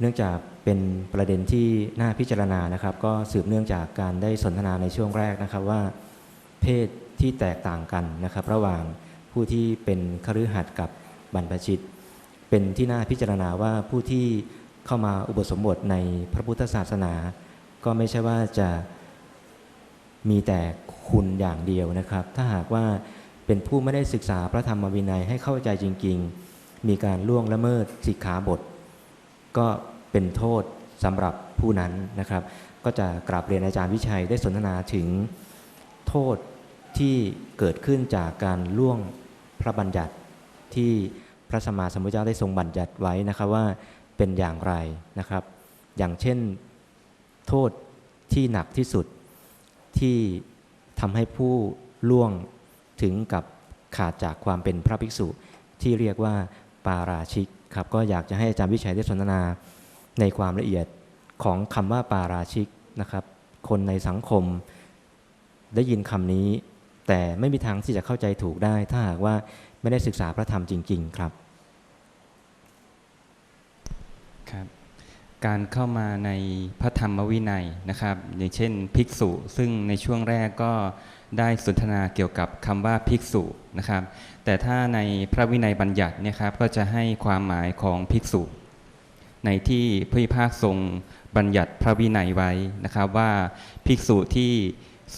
เนื่องจากเป็นประเด็นที่น่าพิจารณานะครับ ก็สืบเนื่องจากการได้สนทนาในช่วงแรกนะครับว่า เพศที่แตกต่างกันนะครับ ระหว่างผู้ที่เป็นคฤหัสถ์กับบรรพชิต เป็นที่น่าพิจารณาว่าผู้ที่เข้ามาอุปสมบทในพระพุทธศาสนา ก็ไม่ใช่ว่าจะมีแต่คุณอย่างเดียวนะครับ ถ้าหากว่าเป็นผู้ไม่ได้ศึกษาพระธรรมวินัยให้เข้าใจจริง ๆ มีการล่วงละเมิดสิกขาบท ก็ เป็นโทษสำหรับผู้นั้นนะครับ ก็จะกราบเรียนอาจารย์วิชัยได้สนทนาถึงโทษที่เกิดขึ้นจากการล่วงพระบัญญัติที่พระสมมาสมุทธเจ้าได้ทรงบัญญัติไว้นะครับว่าเป็นอย่างไรนะครับ อย่างเช่นโทษที่หนักที่สุดที่ทำให้ผู้ล่วงถึงกับขาดจากความเป็นพระภิกษุที่เรียกว่าปาราชิกครับก็อยากจะให้อาจารย์วิชัยได้สนทนา ในความละเอียดของคำว่าปาราชิกนะครับ คนในสังคมได้ยินคำนี้ แต่ไม่มีทางที่จะเข้าใจถูกได้ ถ้าหากว่าไม่ได้ศึกษาพระธรรมจริง ๆ ครับครับ การเข้ามาในพระธรรมวินัยนะครับ อย่างเช่นภิกษุ ซึ่งในช่วงแรกก็ได้สนทนาเกี่ยวกับคำว่าภิกษุนะครับ แต่ถ้าในพระวินัยบัญญัติเนี่ยครับก็จะให้ความหมายของภิกษุ ในที่พระพิพากทรงบัญญัติพระวินัยไว้นะครับว่าภิกษุที่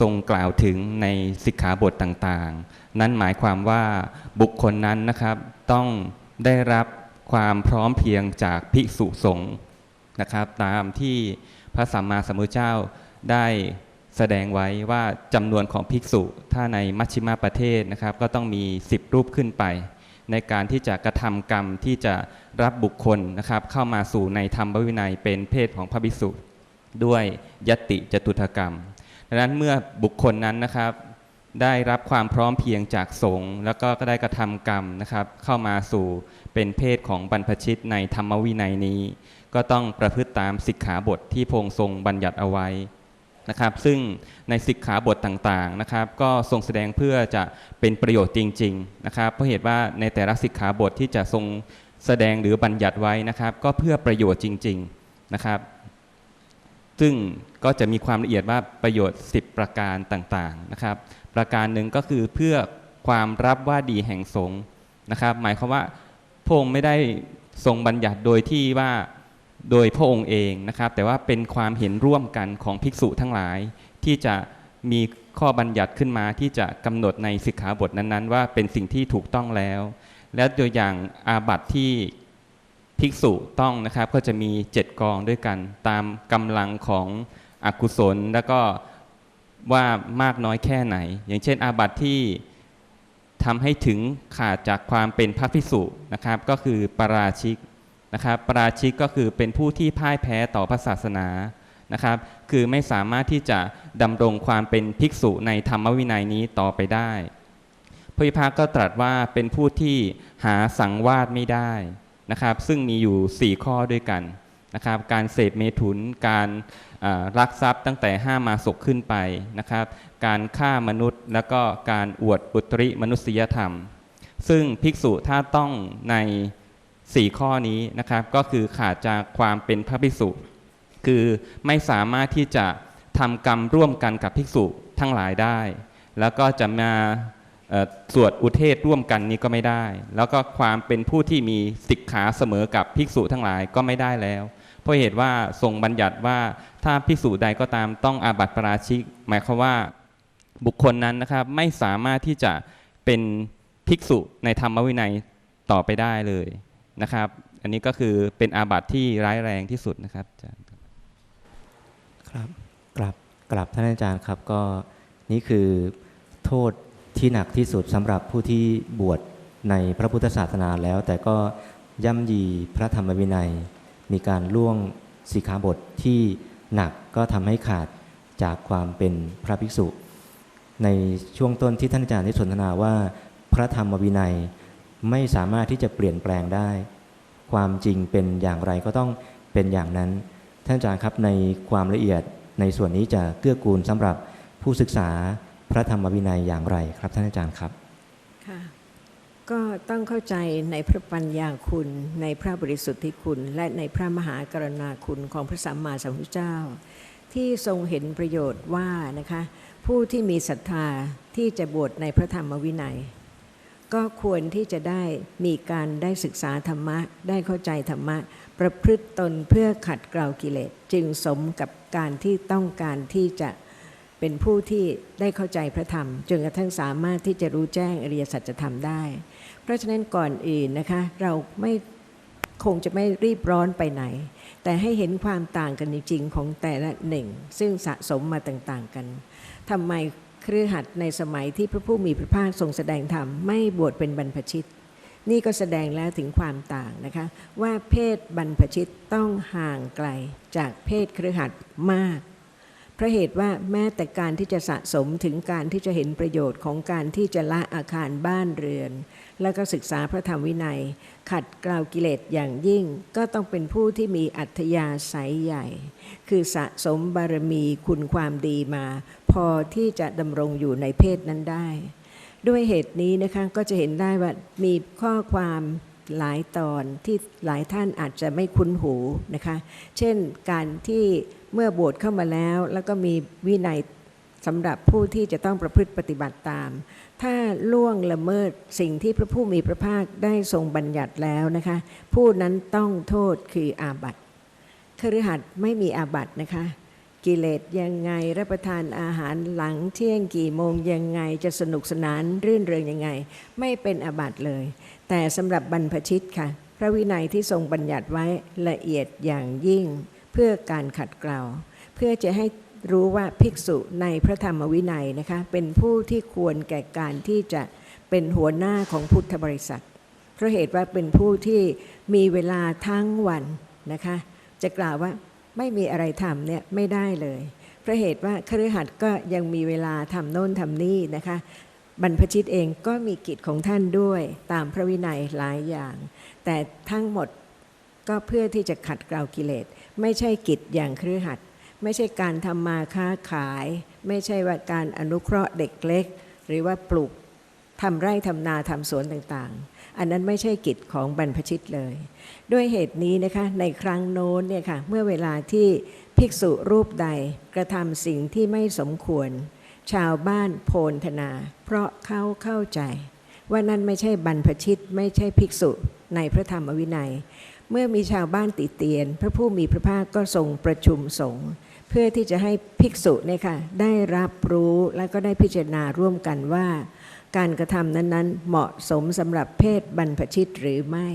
ทรงกล่าวถึงในสิกขาบทต่างๆ นั้นหมายความว่าบุคคลนั้นนะครับ ต้องได้รับความพร้อมเพียงจากภิกษุสงฆ์นะครับ ตามที่พระสัมมาสัมพุทธเจ้าได้แสดงไว้ว่าจำนวนของภิกษุถ้าในมัชชิมาประเทศนะครับ ก็ต้องมี 10 รูปขึ้นไป ในการที่จะกระทำกรรมที่จะรับบุคคลนะครับ เข้ามาสู่ในธรรมวินัยเป็นเพศของพระภิกษุด้วยยติจตุถกรรมดังนั้นเมื่อบุคคลนั้นนะครับได้รับความพร้อมเพียงจากสงฆ์แล้วก็ได้กระทำกรรมนะครับ เข้ามาสู่เป็นเพศของบรรพชิตในธรรมวินัยนี้ ก็ต้องประพฤติตามสิกขาบทที่พงทรงบัญญัติเอาไว้ นะครับซึ่งในสิกขาบทต่างๆนะครับ ก็ทรงแสดงเพื่อจะเป็นประโยชน์จริงๆนะครับเพราะเหตุว่าในแต่ละสิกขาบทที่จะทรงแสดงหรือบัญญัติไว้นะครับ ก็เพื่อประโยชน์จริงๆนะครับ ซึ่งก็จะมีความละเอียดว่าประโยชน์ 10 ประการต่างๆนะครับ ประการหนึ่งก็คือเพื่อความรับว่าดีแห่งสงฆ์นะครับ หมายความว่าพระองค์ไม่ได้ทรงบัญญัติโดยที่ว่า โดยพระองค์เองนะครับ แต่ว่าเป็นความเห็นร่วมกันของภิกษุทั้งหลาย ที่จะมีข้อบัญญัติขึ้นมาที่จะกำหนดในสิกขาบทนั้นๆ ว่าเป็นสิ่งที่ถูกต้องแล้ว และตัวอย่างอาบัติที่ภิกษุต้องนะครับก็จะมี 7 กองด้วยกัน ตามกำลังของอกุศล แล้วก็ว่ามากน้อยแค่ไหน อย่างเช่นอาบัติที่ทำให้ถึงขาดจากความเป็นพระภิกษุนะครับ ก็คือปราชิก นะครับปราชิกก็คือเป็นผู้ที่พ่ายแพ้ต่อพระศาสนานะครับ คือไม่สามารถที่จะดำรงความเป็นภิกษุในธรรมวินัยนี้ต่อไปได้พระพิพากก็ตรัสว่าเป็นผู้ที่หาสังวาสไม่ได้นะครับ ซึ่งมีอยู่ 4 ข้อด้วยกันนะครับ การเสพเมถุน การลักทรัพย์ตั้งแต่ห้ามาศกขึ้นไปนะครับ การฆ่ามนุษย์ แล้วก็การอวดอุตริมนุษยธรรม ซึ่งภิกษุถ้าต้องใน 4 ข้อนี้นะครับก็คือขาดจากความเป็นพระภิกษุ คือไม่สามารถที่จะทำกรรมร่วมกันกับภิกษุทั้งหลายได้ แล้วก็จะมาสวดอุเทศร่วมกันนี้ก็ไม่ได้ แล้วก็ความเป็นผู้ที่มีสิกขาเสมอกับภิกษุทั้งหลายก็ไม่ได้แล้ว เพราะเหตุว่าทรงบัญญัติว่าถ้าภิกษุใดก็ตามต้องอาบัติปราชิก หมายความว่าบุคคลนั้นนะครับไม่สามารถที่จะเป็นภิกษุในธรรมวินัยต่อไปได้เลย นะครับ อันนี้ก็คือเป็นอาบัติที่ร้ายแรงที่สุดนะครับอาจารย์ครับกลับกลับท่านอาจารย์ครับก็นี่คือโทษที่หนักที่สุดสำหรับผู้ที่บวชในพระพุทธศาสนาแล้ว แต่ก็ย่ำยีพระธรรมวินัย มีการล่วงสีขาบทที่หนักก็ทำให้ขาดจากความเป็นพระภิกษุ ในช่วงต้นที่ท่านอาจารย์ได้สนทนาว่าพระธรรมวินัย ไม่สามารถที่จะเปลี่ยนแปลงได้ ความจริงเป็นอย่างไรก็ต้องเป็นอย่างนั้น ท่านอาจารย์ครับในความละเอียดในส่วนนี้จะเกื้อกูลสำหรับผู้ศึกษาพระธรรมวินัยอย่างไรครับท่านอาจารย์ครับค่ะก็ต้องเข้าใจในพระปัญญาคุณในพระบริสุทธิคุณ และในพระมหากรณาคุณของพระสัมมาสัมพุทธเจ้า ที่ทรงเห็นประโยชน์ว่านะคะผู้ที่มีศรัทธาที่จะบวชในพระธรรมวินัย ก็ควรที่จะได้มีการได้ศึกษาธรรมะ ได้เข้าใจธรรมะ ประพฤติตนเพื่อขัดเกลากิเลสจึงสมกับการที่ต้องการที่จะเป็นผู้ที่ได้เข้าใจพระธรรมจนกระทั่งสามารถที่จะรู้แจ้งอริยสัจธรรมได้ เพราะฉะนั้นก่อนอื่นนะคะ เราไม่คงจะไม่รีบร้อนไปไหน แต่ให้เห็นความต่างกันจริงๆของแต่ละหนึ่ง ซึ่งสะสมมาต่างๆกันทำไม ครือขัดในสมัยที่พระผู้มีพระภาคทรงแสดงธรรมไม่บวชเป็นบรรพชิต นี่ก็แสดงแล้วถึงความต่างนะคะ ว่าเพศบรรพชิตต้องห่างไกลจากเพศเครือขัดมาก พราะเหตุว่าแม้แต่การที่จะสะสมถึงการที่จะเห็นประโยชน์ของการที่จะละอาคารบ้านเรือน แล้วก็ศึกษาพระธรรมวินัย ขัดเกลากิเลสอย่างยิ่ง ก็ต้องเป็นผู้ที่มีอัธยาศัยใหญ่ คือสะสมบารมีคุณความดีมา พอที่จะดำรงอยู่ในเพศนั้นได้ ด้วยเหตุนี้นะคะก็จะเห็นได้ว่ามีข้อความ หลายตอนที่หลายท่านอาจจะไม่คุ้นหูนะคะ เช่นการที่เมื่อบวชเข้ามาแล้ว แล้วก็มีวินัยสำหรับผู้ที่จะต้องประพฤติปฏิบัติตาม ถ้าล่วงละเมิดสิ่งที่พระผู้มีพระภาคได้ทรงบัญญัติแล้วนะคะ ผู้นั้นต้องโทษคืออาบัติคฤหัสถ์ไม่มีอาบัตินะคะ กิเลสยังไงรับประทานอาหารหลังเที่ยงกี่โมงยังไงจะสนุกสนานรื่นเริงยังไง ไม่เป็นอาบัติเลย แต่สำหรับบรรพชิตค่ะ พระวินัยที่ทรงบัญญัติไว้ละเอียดอย่างยิ่งเพื่อการขัดเกลาเพื่อจะให้รู้ว่าภิกษุในพระธรรมวินัยนะคะเป็นผู้ที่ควรแก่การที่จะเป็นหัวหน้าของพุทธบริษัทเพราะเหตุว่าเป็นผู้ที่มีเวลาทั้งวันนะคะจะกล่าวว่าไม่มีอะไรทำเนี่ยไม่ได้เลย เพราะเหตุว่าคฤหัสถ์ก็ยังมีเวลาทำโน่นทำนี่นะคะ บรรพชิตเองก็มีกิจของท่านด้วยตามพระวินัยหลายอย่าง แต่ทั้งหมดก็เพื่อที่จะขัดเกลากิเลส ไม่ใช่กิจอย่างคฤหัสถ์ไม่ใช่การทำมาค้าขาย ไม่ใช่ว่าการอนุเคราะห์เด็กเล็ก หรือว่าปลูกทำไร่ทำนาทำสวนต่างๆ อันนั้นไม่ใช่กิจของบรรพชิตเลย ด้วยเหตุนี้นะคะในครั้งโน้นเนี่ยค่ะเมื่อเวลาที่ภิกษุรูปใดกระทำสิ่งที่ไม่สมควร ชาวบ้านโพลธนา เพราะเขาเข้าใจ ว่านั่นไม่ใช่บรรพชิตไม่ใช่ภิกษุในพระธรรมวินัย เมื่อมีชาวบ้านติเตียน พระผู้มีพระภาคก็ทรงประชุมสงฆ์เพื่อที่จะให้ภิกษุเนี่ยค่ะได้รับรู้และก็ได้พิจารณาร่วมกันว่า การกระทำนั้นๆ เหมาะสมสำหรับเพศบรรพชิตหรือไม่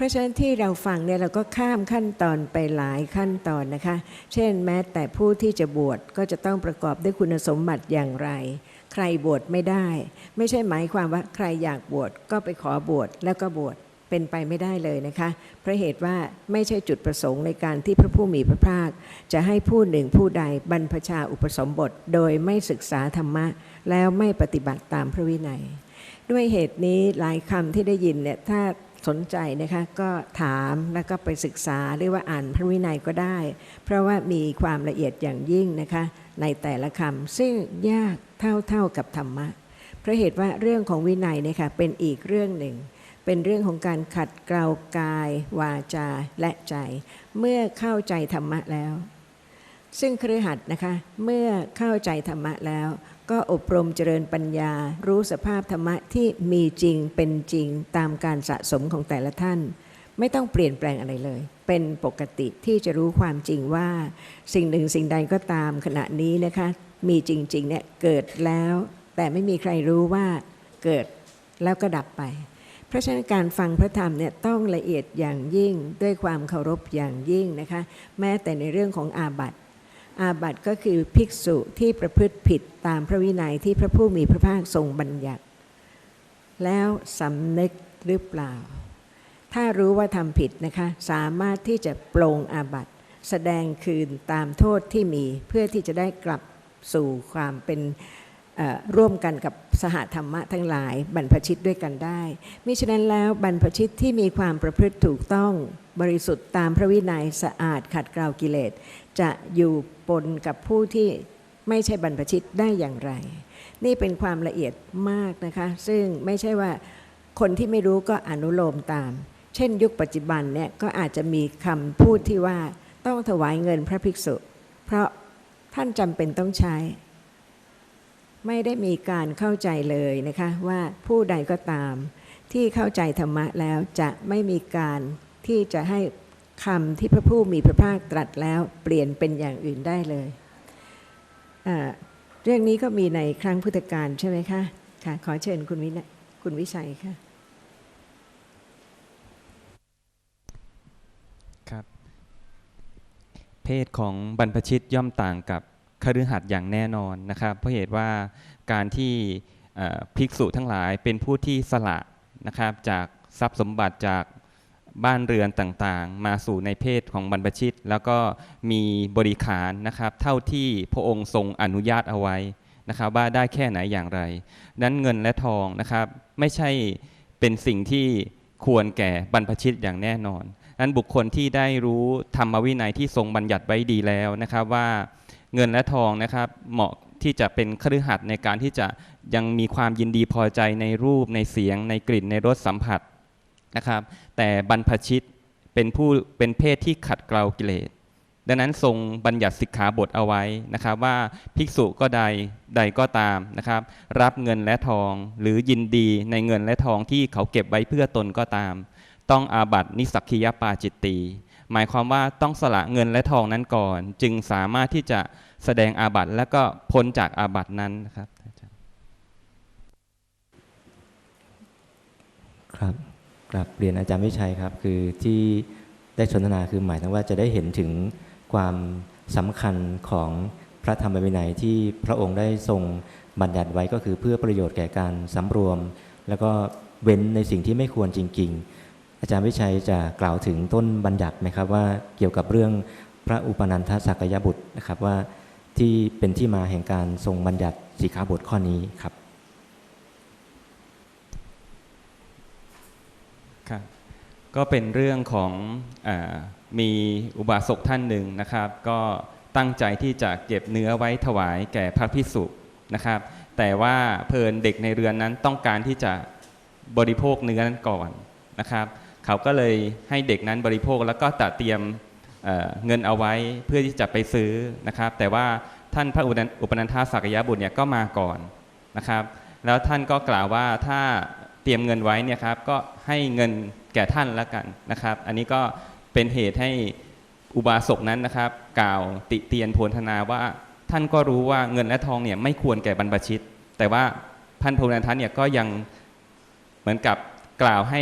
ราะฉะนั้นที่เราฟังเนี่ยเราก็ข้ามขั้นตอนไปหลายขั้นตอนนะคะ เช่นแม้แต่ผู้ที่จะบวชก็จะต้องประกอบด้วยคุณสมบัติอย่างไร ใครบวชไม่ได้ ไม่ใช่หมายความว่าใครอยากบวชก็ไปขอบวชแล้วก็บวชเป็นไปไม่ได้เลยนะคะ เพราะเหตุว่าไม่ใช่จุดประสงค์ในการที่พระผู้มีพระภาค จะให้ผู้หนึ่งผู้ใดบรรพชาอุปสมบท โดยไม่ศึกษาธรรมะ แล้วไม่ปฏิบัติตามพระวินัย ด้วยเหตุนี้หลายคำที่ได้ยินเนี่ยถ้า สนใจนะคะก็ถามแล้วก็ไปศึกษาหรือว่าอ่านพระวินัยก็ได้ เพราะว่ามีความละเอียดอย่างยิ่งนะคะในแต่ละคำซึ่งยากเท่าเท่ากับธรรมะเพราะเหตุว่าเรื่องของวินัยเนี่ยค่ะเป็นอีกเรื่องหนึ่ง เป็นเรื่องของการขัดเกลากาย วาจาและใจ เมื่อเข้าใจธรรมะแล้ว ซึ่งครือหัดนะคะเมื่อเข้าใจธรรมะแล้ว ก็อบรมเจริญปัญญา รู้สภาพธรรมะที่มีจริงเป็นจริงตามการสะสมของแต่ละท่าน ไม่ต้องเปลี่ยนแปลงอะไรเลย เป็นปกติที่จะรู้ความจริงว่า สิ่งหนึ่งสิ่งใดก็ตามขณะนี้นะคะ มีจริงๆเนี่ยเกิดแล้ว แต่ไม่มีใครรู้ว่าเกิดแล้วก็ดับไป เพราะฉะนั้นการฟังพระธรรมเนี่ยต้องละเอียดอย่างยิ่งด้วยความเคารพอย่างยิ่งนะคะ แม้แต่ในเรื่องของอาบัติ อาบัติก็คือภิกษุที่ประพฤติผิดตามพระวินัยที่พระผู้มีพระภาคทรงบัญญัติ แล้วสำนึกหรือเปล่า ถ้ารู้ว่าทำผิดนะคะ สามารถที่จะปลงอาบัติแสดงคืนตามโทษที่มีเพื่อที่จะได้กลับสู่ความเป็นร่วมกันกับสหธรรมะทั้งหลายบรรพชิตด้วยกันได้มิฉะนั้นแล้วบรรพชิตที่มีความประพฤติถูกต้อง บริสุทธิ์ตามพระวินัยสะอาดขัดเกลากิเลส จะอยู่ปนกับผู้ที่ไม่ใช่บรรพชิตได้อย่างไร นี่เป็นความละเอียดมากนะคะ ซึ่งไม่ใช่ว่าคนที่ไม่รู้ก็อนุโลมตาม เช่นยุคปัจจุบันเนี่ยก็อาจจะมีคำพูดที่ว่าต้องถวายเงินพระภิกษุ เพราะท่านจำเป็นต้องใช้ ไม่ได้มีการเข้าใจเลยนะคะว่าผู้ใดก็ตามที่เข้าใจธรรมะแล้วจะไม่มีการ ที่จะให้คำที่พระผู้มีพระภาคตรัสแล้วเปลี่ยนเป็นอย่างอื่นได้เลยเรื่องนี้ก็มีในครั้งพุทธกาลใช่ไหมคะค่ะขอเชิญคุณวินะคุณวิชัยค่ะครับ เพศของบรรพชิตย่อมต่างกับคฤหัสถ์อย่างแน่นอนนะครับ เพราะเหตุว่าการที่ภิกษุทั้งหลายเป็นผู้ที่สละนะครับจากทรัพย์สมบัติจาก บ้านเรือนต่างๆ มาสู่ในเพศของบรรพชิต แล้วก็มีบริขารนะครับเท่าที่พระองค์ทรงอนุญาตเอาไว้นะครับว่าได้แค่ไหนอย่างไร นั้นเงินและทองนะครับไม่ใช่เป็นสิ่งที่ควรแก่บรรพชิตอย่างแน่นอนนั้นบุคคลที่ได้รู้ธรรมวินัยที่ทรงบัญญัติไว้ดีแล้วนะครับว่าเงินและทองนะครับเหมาะที่จะเป็นคฤหัสถ์ในการที่จะยังมีความยินดีพอใจในรูปในเสียงในกลิ่นในรสสัมผัส นะครับ แต่บรรพชิตเป็นผู้เป็นเพศที่ขัดเกลากิเลสดังนั้นทรงบัญญัติสิกขาบทเอาไว้นะครับ ว่าภิกษุก็ใดใดก็ตามนะครับ รับเงินและทองหรือยินดีในเงินและทองที่เขาเก็บไว้เพื่อตนก็ตาม ต้องอาบัตินิสักคียปาจิตตีหมายความว่าต้องสละเงินและทองนั้นก่อน จึงสามารถที่จะแสดงอาบัติและก็พ้นจากอาบัตินั้นนะครับครับ กลับเรียนอาจารย์วิชัยครับ คือที่ได้สนทนาคือหมายถึงว่าจะได้เห็นถึงความสำคัญของพระธรรมวินัยที่พระองค์ได้ทรงบัญญัติไว้ก็คือเพื่อประโยชน์แก่การสำรวม แล้วก็เว้นในสิ่งที่ไม่ควรจริง ๆ อาจารย์วิชัยจะกล่าวถึงต้นบัญญัติไหมครับว่าเกี่ยวกับเรื่องพระอุปนันทสักยบุตรนะครับว่าที่เป็นที่มาแห่งการทรงบัญญัติสีขาบทข้อนี้ครับ ก็เป็นเรื่องของอมีอุบาสกท่านหนึ่งนะครับ ก็ตั้งใจที่จะเก็บเนื้อไว้ถวายแก่พระพิสุนะครับ แต่ว่าเพลินเด็กในเรือนนั้นต้องการที่จะบริโภคเนื้อนั้นก่อนนะครับ เขาก็เลยให้เด็กนั้นบริโภคแล้วก็ตัดเตรียมเเงินเอาไว้เพื่อที่จะไปซื้อนะครับ แต่ว่าท่านพระอุปนันอุปนันทสักยะบุตรเนี่ยก็มาก่อนนะครับ แล้วท่านก็กล่าวว่าถ้า เตรียมเงินไว้เนี่ยครับก็ให้เงินแก่ท่านแล้วกันนะครับ อันนี้ก็เป็นเหตุให้อุบาสกนั้นนะครับ กล่าวติเตียนโพลธนาว่าท่านก็รู้ว่าเงินและทองเนี่ยไม่ควรแก่บรรพชิต แต่ว่าพันโพนันทันเนี่ยก็ยังเหมือนกับกล่าวให้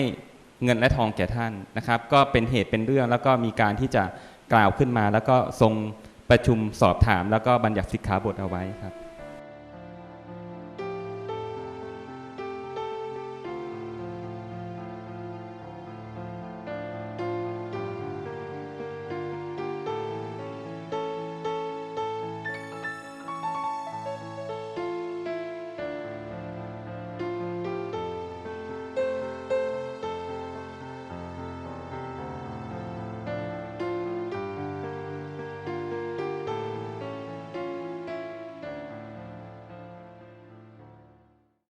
เงินและทองแก่ท่านนะครับ ก็เป็นเหตุเป็นเรื่องแล้วก็มีการที่จะกล่าวขึ้นมา แล้วก็ทรงประชุมสอบถาม แล้วก็บัญญัติสิกขาบทเอาไว้ครับ